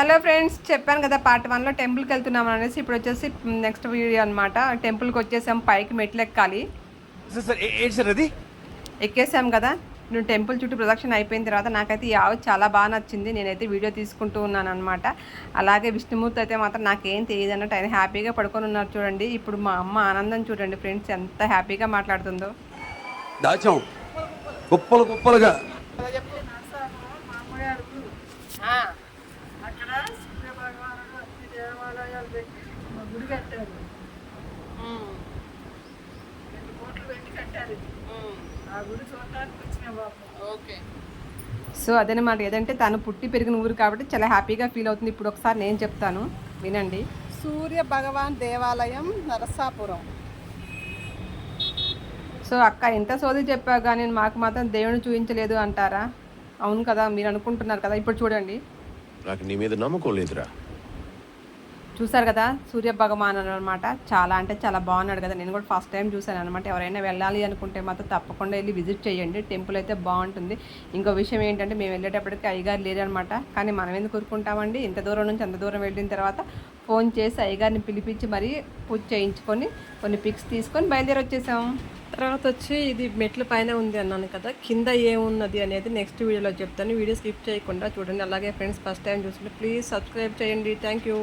Hello friends చెప్పాను కదా part వన్లో టెంపుల్కి వెళ్తున్నాం అనేసి ఇప్పుడు వచ్చేసి నెక్స్ట్ వీడియో అనమాట టెంపుల్కి వచ్చేసాం పైకి మెట్లు ఎక్కాలి. ఎక్కేసాం కదా నేను టెంపుల్ చుట్టూ ప్రదక్షిణ అయిపోయిన తర్వాత నాకైతే ఈ ఆవు చాలా బాగా నచ్చింది. నేనైతే వీడియో తీసుకుంటూ ఉన్నాను అనమాట అలాగే విష్ణుమూర్తి అయితే మాత్రం నాకేం తెలియదు అన్నట్టు ఆయన హ్యాపీగా పడుకొని ఉన్నారు చూడండి. ఇప్పుడు మా అమ్మ ఆనందం చూడండి ఫ్రెండ్స్ ఎంత హ్యాపీగా మాట్లాడుతుందో. దాచాం. కుప్పలు కుప్పలుగా అక్కడ సూర్య భగవానుడు అన్ని పెట్టి ఒక గుడి కట్టారు. రెండు కోట్లు పెట్టి కట్టారు. ఇది. ఆ గుడి చూడటానికి వచ్చిన బాబు. సో అదనమాట ఏదంటే తను పుట్టి పెరిగిన ఊరు కాబట్టి చాలా హ్యాపీగా ఫీల్ అవుతుంది. ఇప్పుడు ఒకసారి నేను చెప్తాను వినండి. సూర్య భగవాన్ దేవాలయం నరసాపురం. సో అక్క ఎంత సోది చెప్పా కానీ మాకు మాత్రం దేవుని చూపించలేదు అంటారా? అవును కదా మీరు అనుకుంటున్నారు కదా. ఇప్పుడు చూడండి. నాకు నీ మీద నమ్మకం లేదురా. చూసారు కదా సూర్య భగవాన్ అనమాట చాలా అంటే చాలా బాగున్నాడు కదా. నేను కూడా ఫస్ట్ టైం చూశాను అనమాట ఎవరైనా వెళ్ళాలి అనుకుంటే మాత్రం తప్పకుండా వెళ్ళి విజిట్ చేయండి. టెంపుల్ అయితే బాగుంటుంది. ఇంకో విషయం ఏంటంటే మేము వెళ్ళేటప్పటికి అయ్యగారు లేరనమాట కానీ మనం ఎందుకు కోరుకుంటామండి ఇంత దూరం నుంచి అంత దూరం వెళ్ళిన తర్వాత ఫోన్ చేసి అయ్యగారిని పిలిపించి మరీ పూజ చేయించుకొని కొన్ని పిక్స్ తీసుకొని బయలుదేరి వచ్చేసాం. తర్వాత వచ్చి ఇది మెట్ల పైన ఉంది అన్నాను కదా కింద ఏమున్నది అనేది నెక్స్ట్ వీడియోలో చెప్తాను. వీడియో స్కిప్ చేయకుండా చూడండి. అలాగే ఫ్రెండ్స్ ఫస్ట్ టైం చూసుకుంటే ప్లీజ్ సబ్స్క్రైబ్ చేయండి. Thank you.